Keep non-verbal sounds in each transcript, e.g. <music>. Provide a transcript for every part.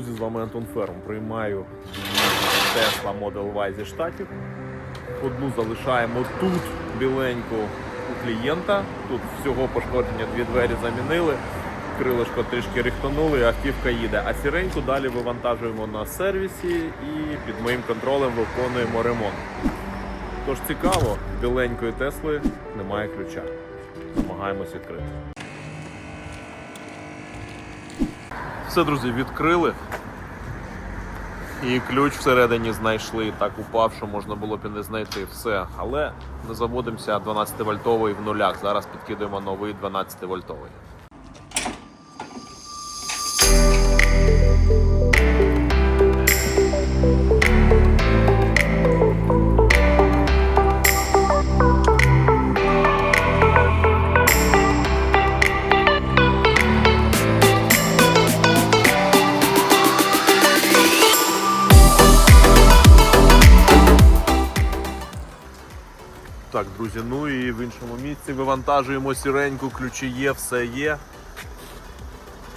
друзі, з вами Антон Ферм. Приймаю Tesla Model Y зі штатів. Одну залишаємо тут біленьку у клієнта. Тут всього пошкодження дві двері замінили, крилишко трішки рихтанули, автівка їде. А сіреньку далі вивантажуємо на сервісі і під моїм контролем виконуємо ремонт. Тож цікаво, біленької Тесли немає ключа. Намагаємось відкрити. Все, друзі, відкрили. І ключ всередині знайшли. Так упав, що можна було б і не знайти все. Але не заводимося 12 вольтовий в нулях. Зараз підкидуємо новий 12 вольтовий. Так, друзі, ну і в іншому місці вивантажуємо сіреньку, ключі є, все є.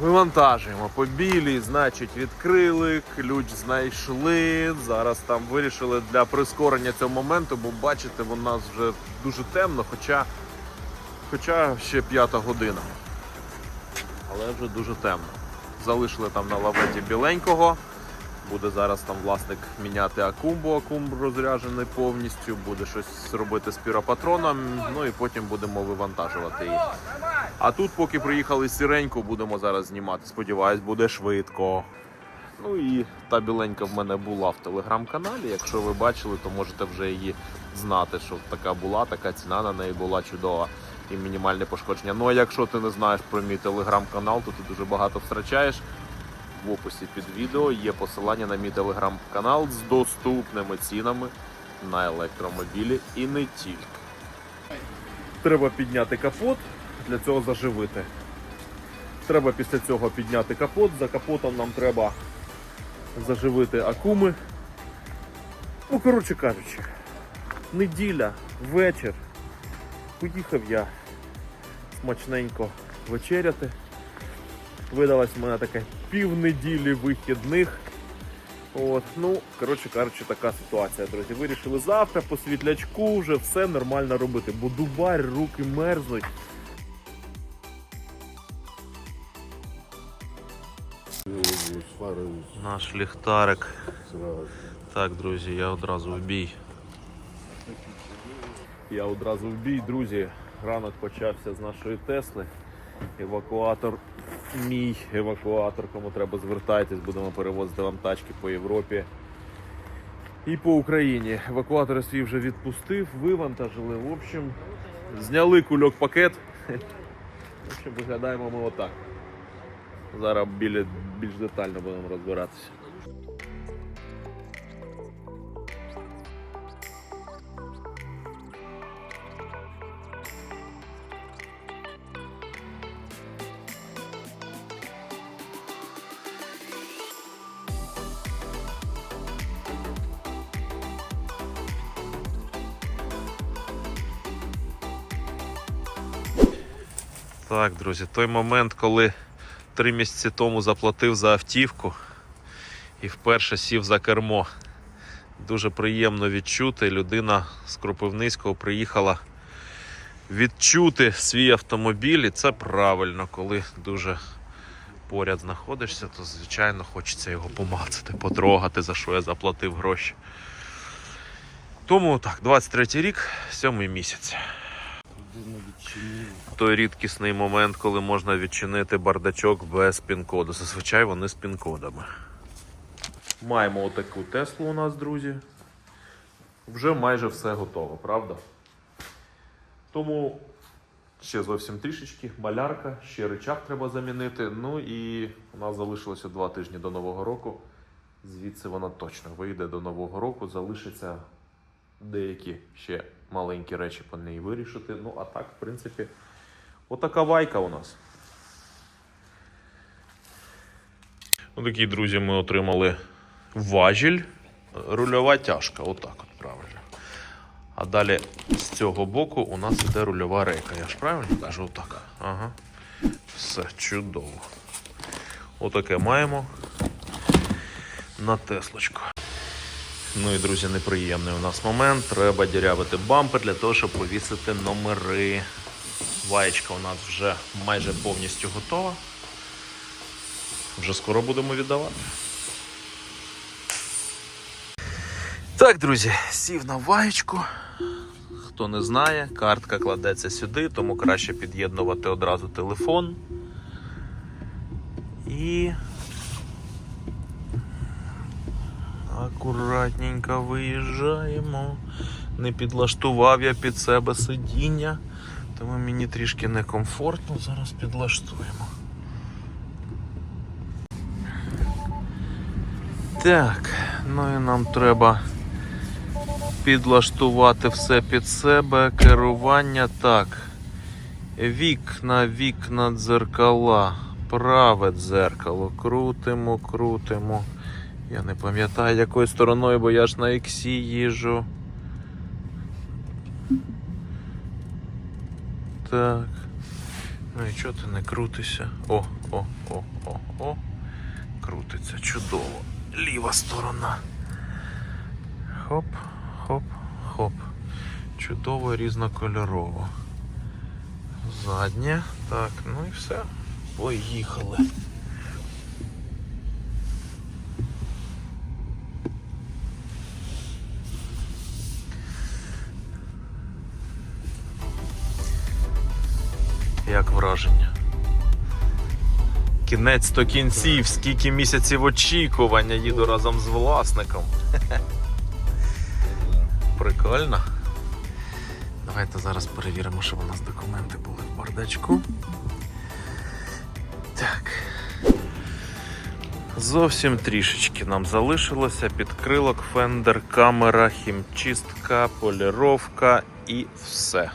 Вивантажуємо по білій, значить, відкрили, ключ знайшли. Зараз там вирішили для прискорення цього моменту, бо бачите, у нас вже дуже темно, хоча, хоча ще п'ята година. Але вже дуже темно. Залишили там на лаветі біленького. Буде зараз там власник міняти акум, бо акум розряджений повністю, буде щось робити з піропатроном, ну і потім будемо вивантажувати їх. А тут, поки приїхали сіреньку, будемо зараз знімати. Сподіваюсь, буде швидко. Ну і та біленька в мене була в телеграм-каналі. Якщо ви бачили, то можете вже її знати, що така була, така ціна на неї була чудова і мінімальне пошкодження. Ну а якщо ти не знаєш про мій телеграм-канал, то ти дуже багато втрачаєш. В описі під відео є посилання на мій телеграм-канал з доступними цінами на електромобілі і не тільки. Треба підняти капот, для цього заживити. Треба після цього підняти капот. За капотом нам треба заживити акуми. Ну, коротше кажучи, неділя, вечір. Поїхав я смачненько вечеряти. Видалась в мене така півнеділі вихідних. От, ну, коротше кажучи, така ситуація, друзі. Вирішили завтра по світлячку вже все нормально робити, бо дубар, руки мерзнуть. Наш ліхтарик. Так, друзі, я одразу в бій. Я одразу в бій, друзі. Ранок почався з нашої Тесли. Евакуатор мій евакуатор, кому треба звертайтесь, будемо перевозити вам тачки по Європі і по Україні. Евакуатор свій вже відпустив, вивантажили. В общем, зняли кульок пакет. <laughs> В общем, виглядаємо ми отак. Зараз більш детально будемо розбиратися. Так, друзі, той момент, коли три місяці тому заплатив за автівку і вперше сів за кермо. Дуже приємно відчути. Людина з Кропивницького приїхала відчути свій автомобіль, і це правильно, коли дуже поряд знаходишся, то звичайно хочеться його помацати, потрогати, за що я заплатив гроші. Тому так, 23 рік, 7 місяць. Той рідкісний момент, коли можна відчинити бардачок без пін-коду. Зазвичай вони з пін-кодами. Маємо отаку Теслу у нас, друзі. Вже майже все готово, правда? Тому ще зовсім трішечки, малярка, ще рычаг треба замінити. Ну і у нас залишилося два тижні до Нового року. Звідси вона точно вийде до Нового року, залишиться деякі ще маленькі речі по неї вирішити. Ну, а так, в принципі, отака вайка у нас. Отакі, друзі, ми отримали важіль, рульова тяжка. Отак от правильно. А далі з цього боку у нас іде рульова рейка. Я ж правильно кажу? Отак. Ага. Все чудово. Отаке маємо. на Теслочку. Ну і друзі, неприємний у нас момент. Треба дірявити бампер для того, щоб повісити номери. Ваєчка у нас вже майже повністю готова. Вже скоро будемо віддавати. Так, друзі, сів на ваєчку. Хто не знає, картка кладеться сюди, тому краще під'єднувати одразу телефон. І акуратненько виїжджаємо. Не підлаштував я під себе сидіння, тому мені трішки некомфортно. Зараз підлаштуємо. Так, ну і нам треба підлаштувати все під себе. Керування так. Вікна, вікна, дзеркала. Праве дзеркало. Крутимо, крутимо. Я не пам'ятаю якою стороною, бо я ж на іксі їжу. Так. Ну і чого ти не крутишся? О, о, о, о, о. Крутиться чудово. Ліва сторона. Хоп, хоп, хоп. Чудово різнокольорово. Заднє. Так, ну і все. Поїхали. Кінець то кінців, скільки місяців очікування їду разом з власником. <laughs> Прикольно. Давайте зараз перевіримо, щоб у нас документи були в бардачку. Так. Зовсім трішечки нам залишилося. Підкрилок, фендер, камера, хімчистка, поліровка і все.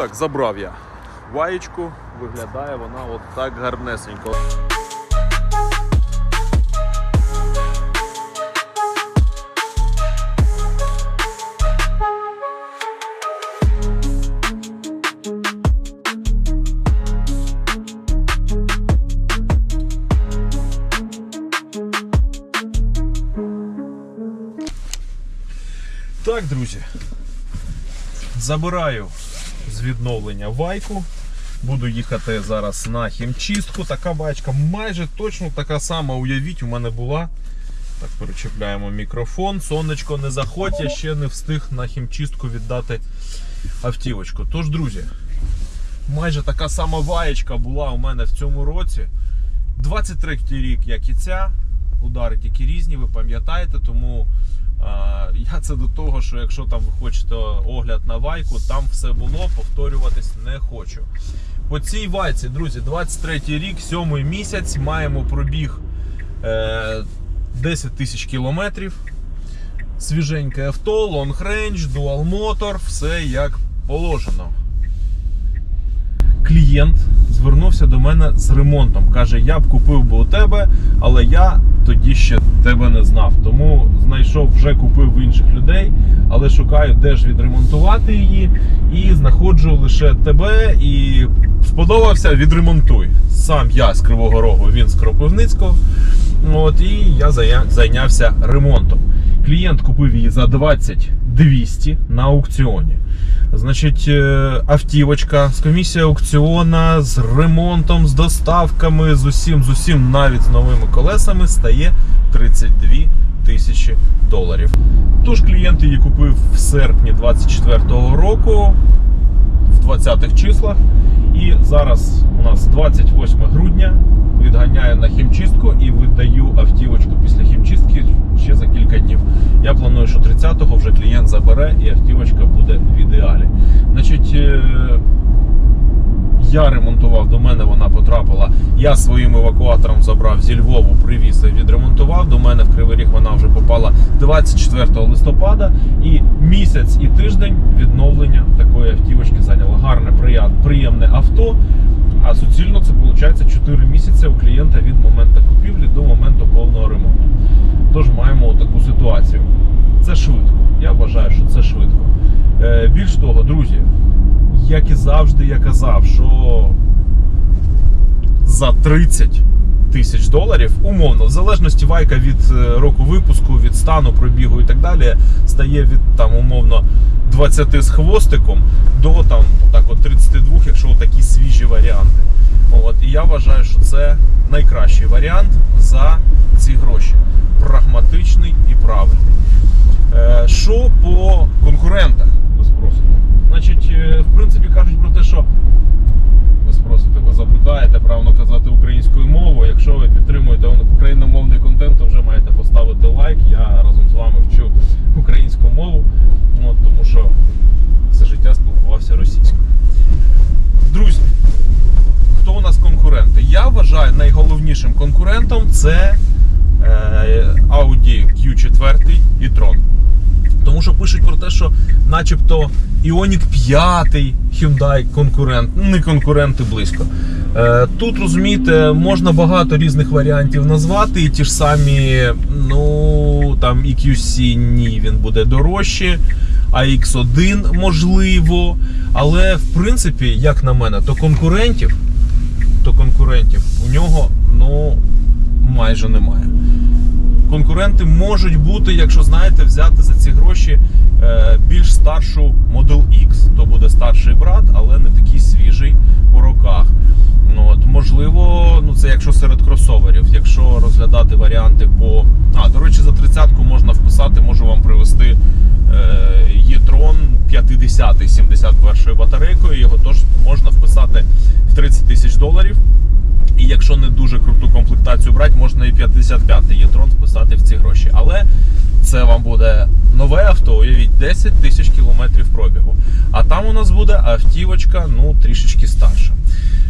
Так, забрав я ваєчку, виглядає вона от так гарнесенько. Так, друзі, забираю з відновлення вайку. Буду їхати зараз на хімчистку. Така бачка майже точно така сама. Уявіть, у мене була. Так, перечіпляємо мікрофон. Сонечко не заходь, я ще не встиг на хімчистку віддати автівочку. Тож, друзі, майже така сама ваєчка була у мене в цьому році. 23 рік, як і ця. Удари тільки різні, ви пам'ятаєте, тому я це до того, що якщо там ви хочете огляд на вайку, там все було, повторюватись не хочу. По цій вайці, друзі, 23 рік, 7 місяць, маємо пробіг е, 10 тисяч кілометрів. Свіженьке авто, range, dual motor, все як положено. Клієнт звернувся до мене з ремонтом. Каже, я б купив би у тебе, але я тоді ще тебе не знав. Тому знайшов, вже купив в інших людей, але шукаю, де ж відремонтувати її. І знаходжу лише тебе і сподобався, відремонтуй. Сам я з Кривого Рогу, він з Кропивницького. От, і я зайнявся ремонтом. Клієнт купив її за 20 200 на аукціоні. Значить, е, автівочка з комісією аукціона, з ремонтом, з доставками, з усім, з усім, навіть з новими колесами, стає 32 тисячі доларів. Тож клієнт її купив в серпні 24-го року, в 20-х числах. І зараз у нас 28 грудня. Відганяю на хімчистку і видаю автівочку після хімчистки ще за кілька днів. Я планую, що 30-го вже клієнт забере і автівочка буде в ідеалі. Значить, е, я ремонтував, до мене вона потрапила. Я своїм евакуатором забрав зі Львову, привіз і відремонтував. До мене в Кривий Ріг вона вже попала 24 листопада. І місяць і тиждень відновлення такої автівочки зайняло. Гарне, приємне авто. А суцільно це виходить 4 місяці у клієнта від моменту купівлі до моменту повного ремонту. Тож маємо таку ситуацію. Це швидко. Я вважаю, що це швидко. Е, більш того, друзі, як і завжди я казав, що за 30 тисяч доларів, умовно, в залежності вайка від е, року випуску, від стану, пробігу і так далі, стає від там умовно 20 з хвостиком до там так от 32, якщо такі свіжі варіанти. От, і я вважаю, що це найкращий варіант за ці гроші. Прагматичний і правильний. Е, Що по конкурентах, ви спросите? Значить, е, в принципі, кажуть про те, що ви спросите, ви запитаєте правильно казати українською мовою. Якщо ви підтримуєте україномовний контент, то вже маєте поставити лайк. Я разом з вами вчу українську мову, от, тому що все життя спілкувався російською. Друзі, хто у нас конкуренти? Я вважаю найголовнішим конкурентом це е, Audi Q4 і Tron. Тому що пишуть про те, що начебто Ioniq 5 Hyundai конкурент, не конкуренти близько. Е, Тут розумієте, можна багато різних варіантів назвати. І ті ж самі, ну там EQC, ні, він буде дорожче, а X1 можливо. Але в принципі, як на мене, то конкурентів, то конкурентів у нього ну майже немає конкуренти можуть бути, якщо знаєте, взяти за ці гроші е, більш старшу Model X. То буде старший брат, але не такий свіжий по роках. Ну, от, можливо, ну це якщо серед кросоверів, якщо розглядати варіанти по. А, до речі, за тридцятку можна вписати, можу вам привезти е, e-tron 50 71 батарейкою. Його теж можна вписати в 30 тисяч доларів. І якщо не дуже круту комплектацію брати, можна і 55-й Єтрон вписати в ці гроші. Але це вам буде нове авто, уявіть, 10 тисяч кілометрів пробігу. А там у нас буде автівочка, ну, трішечки старша.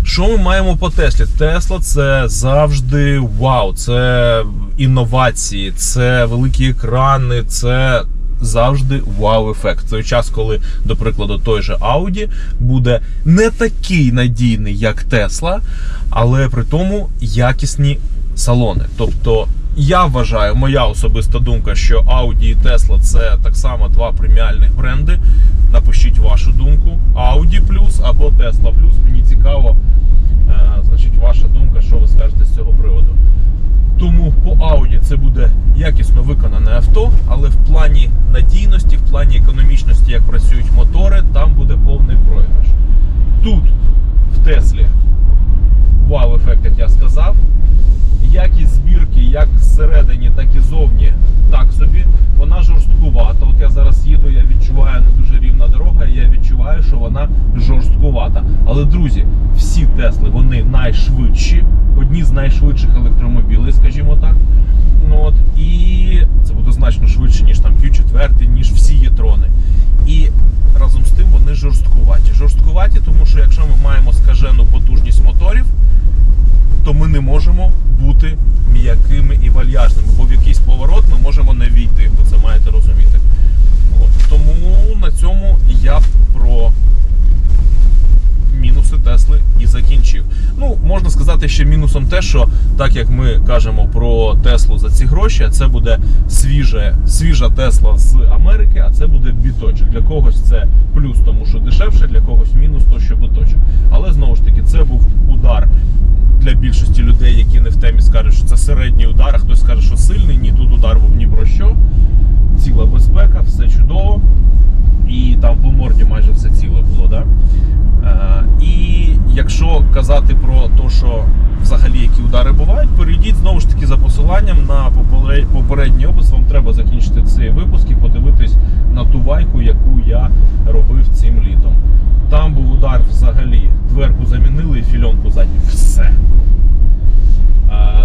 Що ми маємо по Теслі? Тесла це завжди вау, це інновації, це великі екрани, це завжди вау-ефект. Той час, коли, до прикладу, той же Audi буде не такий надійний, як Tesla, але при тому якісні салони. Тобто, я вважаю, моя особиста думка, що Audi і Tesla це так само два преміальних бренди. Напишіть вашу думку. Audi Plus або Tesla Plus. Мені цікаво, е, значить, ваша думка, що ви скажете з цього приводу. Тому по Audi це буде якісно виконане авто, але в плані надійності, в плані економічності, як працюють мотори, там буде повний програш. Тут, в Теслі, вау-ефект, як я сказав. Якість збірки як зсередині, так і зовні, так собі. Вона жорсткувата. От я зараз їду, я відчуваю не дуже рівна дорога, я відчуваю, що вона жорсткувата. Але друзі, всі Тесли вони найшвидші, одні з найшвидших електромобілів, скажімо так. Ну от і це буде значно швидше, ніж там Q4, ніж всі єтрони. І разом з тим вони жорсткуваті. Жорсткуваті, тому що якщо ми маємо скажену потужність моторів, то ми не можемо бути м'якими і вальяжними, бо в якийсь поворот ми можемо не війти. Ви це маєте розуміти. От. Тому на цьому я про можна сказати, ще мінусом те, що так як ми кажемо про Теслу за ці гроші, це буде свіже, свіжа Тесла з Америки, а це буде біточок. Для когось це плюс, тому що дешевше, для когось мінус, то що биточок. Але знову ж таки, це був удар для більшості людей, які не в темі скажуть, що це середній удар, а хтось скаже, що сильний. Ні, тут удар був ні про що. Ціла безпека, все чудово. І там по морді майже все ціле було. Да? Е, і якщо казати про те, що взагалі які удари бувають, перейдіть знову ж таки за посиланням на попередній опис. Вам треба закінчити цей випуск і подивитись на ту вайку, яку я робив цим літом. Там був удар взагалі. Дверку замінили і фільонку задню. Все.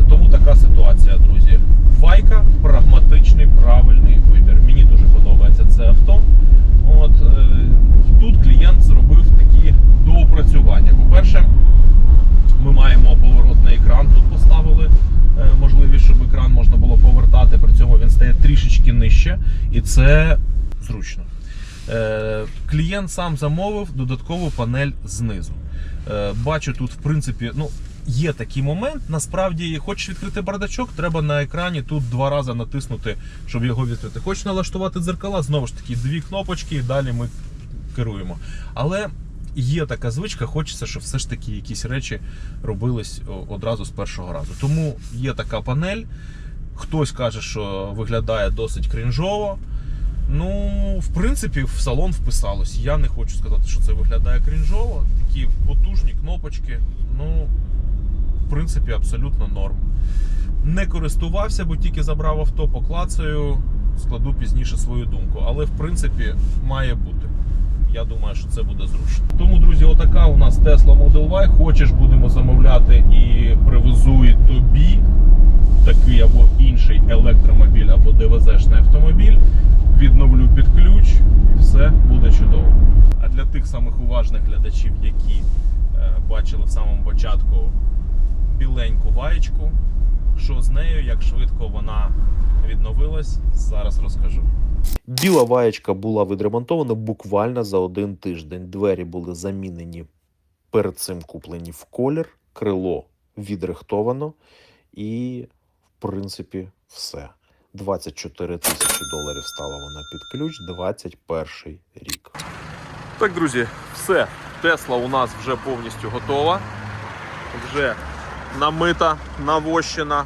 Тому така ситуація, друзі. Вайка прагматичний, правильний вибір. Мені дуже подобається це авто. От е, тут клієнт зробив такі доопрацювання. І це зручно. Е, клієнт сам замовив додаткову панель знизу. Е, бачу тут, в принципі, ну. Є такий момент, насправді, хочеш відкрити бардачок, треба на екрані тут два рази натиснути, щоб його відкрити. Хочеш налаштувати дзеркала, знову ж таки, дві кнопочки, і далі ми керуємо. Але є така звичка, хочеться, щоб все ж таки якісь речі робились одразу з першого разу. Тому є така панель. Хтось каже, що виглядає досить крінжово. Ну, в принципі, в салон вписалось. Я не хочу сказати, що це виглядає крінжово. Такі потужні кнопочки. Ну, в принципі, абсолютно норм. Не користувався, бо тільки забрав авто, поклацаю, складу пізніше свою думку. Але в принципі має бути. Я думаю, що це буде зручно. Тому, друзі, отака у нас Tesla Model Y. Хочеш, будемо замовляти і привезу і тобі такий або інший електромобіль, або ДВЗ-шний автомобіль. Відновлю під ключ і все буде чудово. А для тих самих уважних глядачів, які е, бачили в самому початку біленьку ваєчку, що з нею, як швидко вона відновилась, зараз розкажу. Біла ваєчка була відремонтована буквально за один тиждень. Двері були замінені перед цим куплені в колір, крило відрихтовано, і, в принципі, все. 24 тисячі доларів стала вона під ключ, 21 рік. Так, друзі, все. Тесла у нас вже повністю готова. Вже намита, навощена.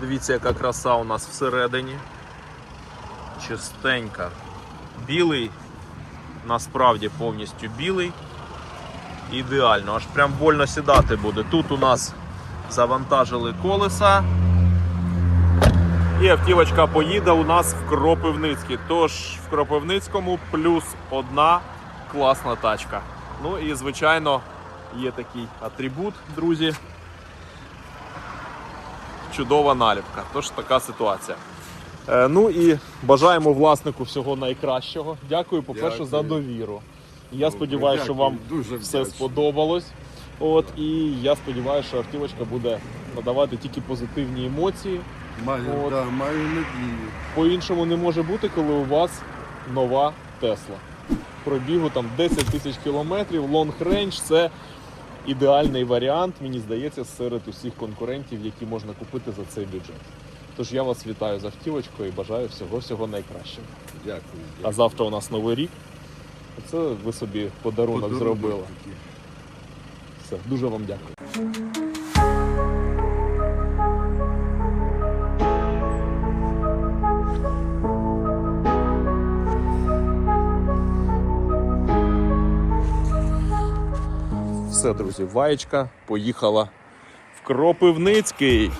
Дивіться, яка краса у нас всередині. Чистенька. Білий, насправді повністю білий. Ідеально, аж прям больно сідати буде. Тут у нас завантажили колеса. І автівочка поїде у нас в Кропивницький. Тож в Кропивницькому плюс одна класна тачка. Ну і звичайно є такий атрибут, друзі. Чудова наліпка. Тож така ситуація. Е, ну і бажаємо власнику всього найкращого. Дякую, по-перше, Дякую. за довіру. Я сподіваюся, що вам Дуже все сподобалось. От і я сподіваюся, що автівочка буде надавати тільки позитивні емоції. Маю, От. да, маю надію. По-іншому не може бути, коли у вас нова Тесла. Пробігу там 10 тисяч кілометрів, лонг рейндж це ідеальний варіант, мені здається, серед усіх конкурентів, які можна купити за цей бюджет. Тож я вас вітаю з автівочкою і бажаю всього-всього найкращого. Дякую. А завтра у нас новий рік. Це ви собі подарунок, Подарунок зробили. такий. Все, дуже вам дякую. Все, друзі, ваєчка поїхала в Кропивницький.